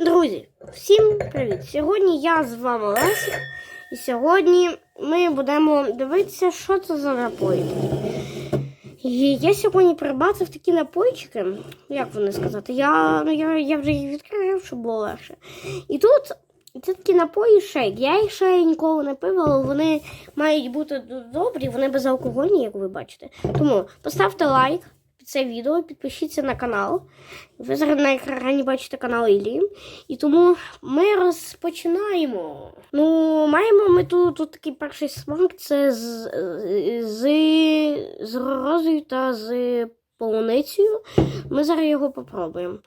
Друзі, всім привіт! Сьогодні я з вами Лесик, і сьогодні ми будемо дивитися, що це за напої. Я сьогодні прибачив такі напойчики, як вони сказати, я, ну, я, я вже їх відкрив, щоб було легше. І тут це такі напої шейк. Я їх ще ніколи не пив, але вони мають бути добрі, вони безалкогольні, як ви бачите. Тому поставте лайк це відео, підпишіться на канал. Ви зараз на екрані бачите канал Іллі. І тому ми розпочинаємо. Ну, маємо ми тут, тут такий перший смак це з, з, з розою та з полуницею. Ми зараз його попробуємо.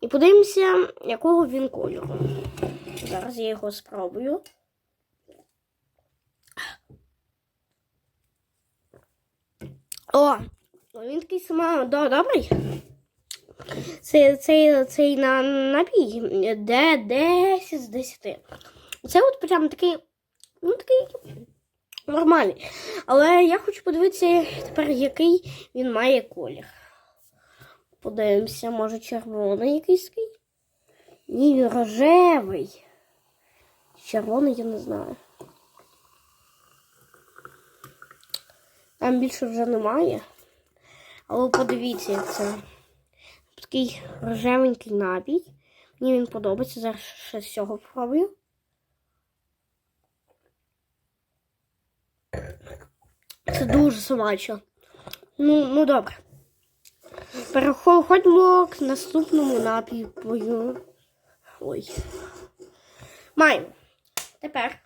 І подивимося, якого він кольору. Зараз я його спробую. О! Він такий сама да, добрий. Цей, цей, цей на, напій де 10 з 10. Це от прям такий, ну такий нормальний. Але я хочу подивитися тепер, який він має колір. Подивимося, може червоний якийсь такий. Ні, рожевий. Червоний я не знаю. Там більше вже немає. Але подивіться, як це. Такий рожевенький напій. Мені він подобається. Зараз ще з цього попробую. Це дуже смачно. Ну, ну добре. Переходимо к наступному напію. Ой. Маємо. Тепер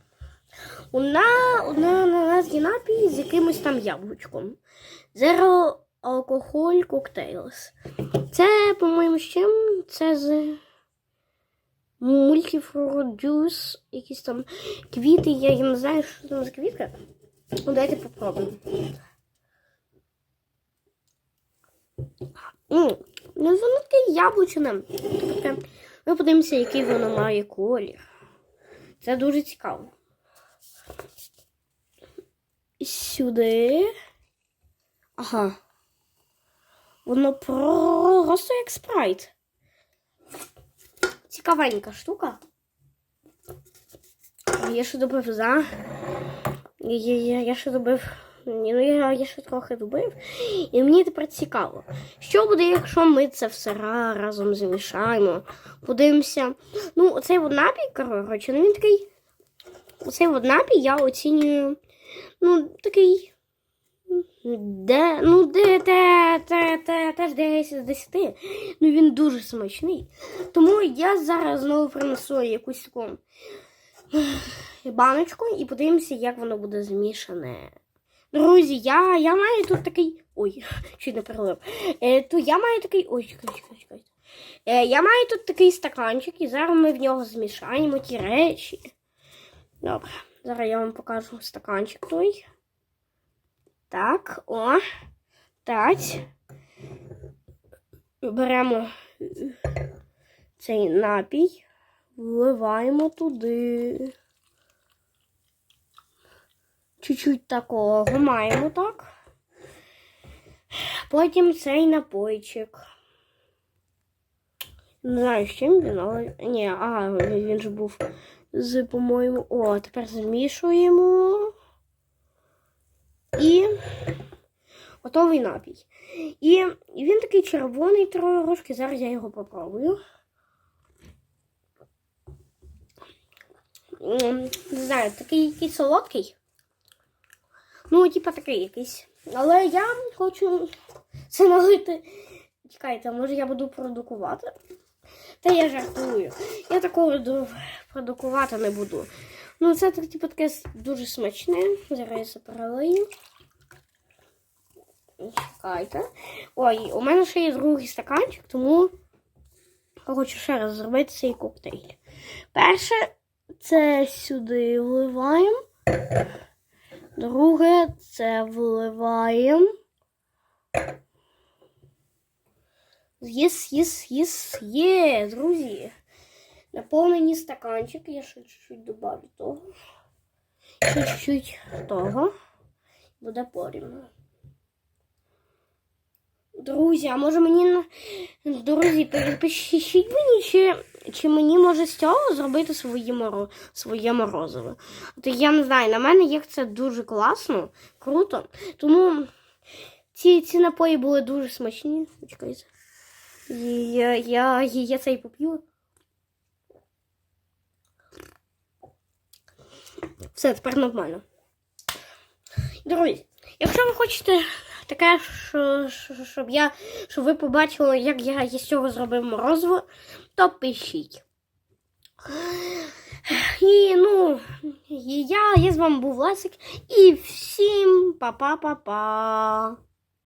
у нас, у на, на нас є напій з якимось там яблучком. Zero алкоголь коктейлс. Це, по-моєму, з чим? Це з мультифрудюс, якісь там квіти. Я, я не знаю, що там за квітка. Ну, давайте попробуємо. Ну, воно таке яблучне. Ми подивимося, який воно має колір. Це дуже цікаво. Сюди. Ага. Воно просто як спрайт. Цікавенька штука. Я ще добив за. Я, я, я ще добив. Ну, я, я ще трохи добив. І мені тепер цікаво, що буде, якщо ми це все разом змішаємо. Подивимося. Ну, оцей от напій, коротше, ну він такий. Оцей от напій я оцінюю. Ну, такий. Де, ну, де, те, те, те, теж 10 з 10. Ну, він дуже смачний. Тому я зараз знову принесу якусь таку баночку і подивимося, як воно буде змішане. Друзі, я, я маю тут такий. Ой, чуть не перелив. Е, то я маю такий. Ой, чекай, чекай, чекай. Е, я маю тут такий стаканчик, і зараз ми в нього змішаємо ті речі. Добре, зараз я вам покажу стаканчик той. Так, о. Так. Беремо цей напій, вливаємо туди. Чуть-чуть такого маємо так. Потім цей напойчик. Не знаю, з чим він, але. Ні, а, він же був з, по-моєму. О, тепер змішуємо. І готовий напій. І, він такий червоний трошки. Зараз я його попробую. Не знаю, такий якийсь солодкий. Ну, типа такий якийсь. Але я хочу це налити. Чекайте, може я буду продукувати? Та я жартую. Я такого продукувати не буду. Ну, це типу, таке дуже смачне. Зараз я перелию. Чекайте. Ой, у мене ще є другий стаканчик, тому хочу ще раз зробити цей коктейль. Перше, це сюди вливаємо. Друге, це вливаємо. Єс, єс, єс, є, друзі. Наповнені стаканчик. Я ще чуть-чуть добавлю того. Чуть-чуть того. Буде порівняно. Друзі, а може мені друзі, перепишіть мені, чи чи мені може з цього зробити своє, моро... своє морозиво. То я не знаю, на мене як це дуже класно, круто. Тому ці, ці напої були дуже смачні. Чекайте. І Я, я, я це і поп'ю. Все, тепер нормально. Друзі, якщо ви хочете таке, що, що- щоб я, щоб ви побачили, як я із цього зробив морозиво, то пишіть. І ну, я, я з вами був Лесик, і всім па-па-па-па.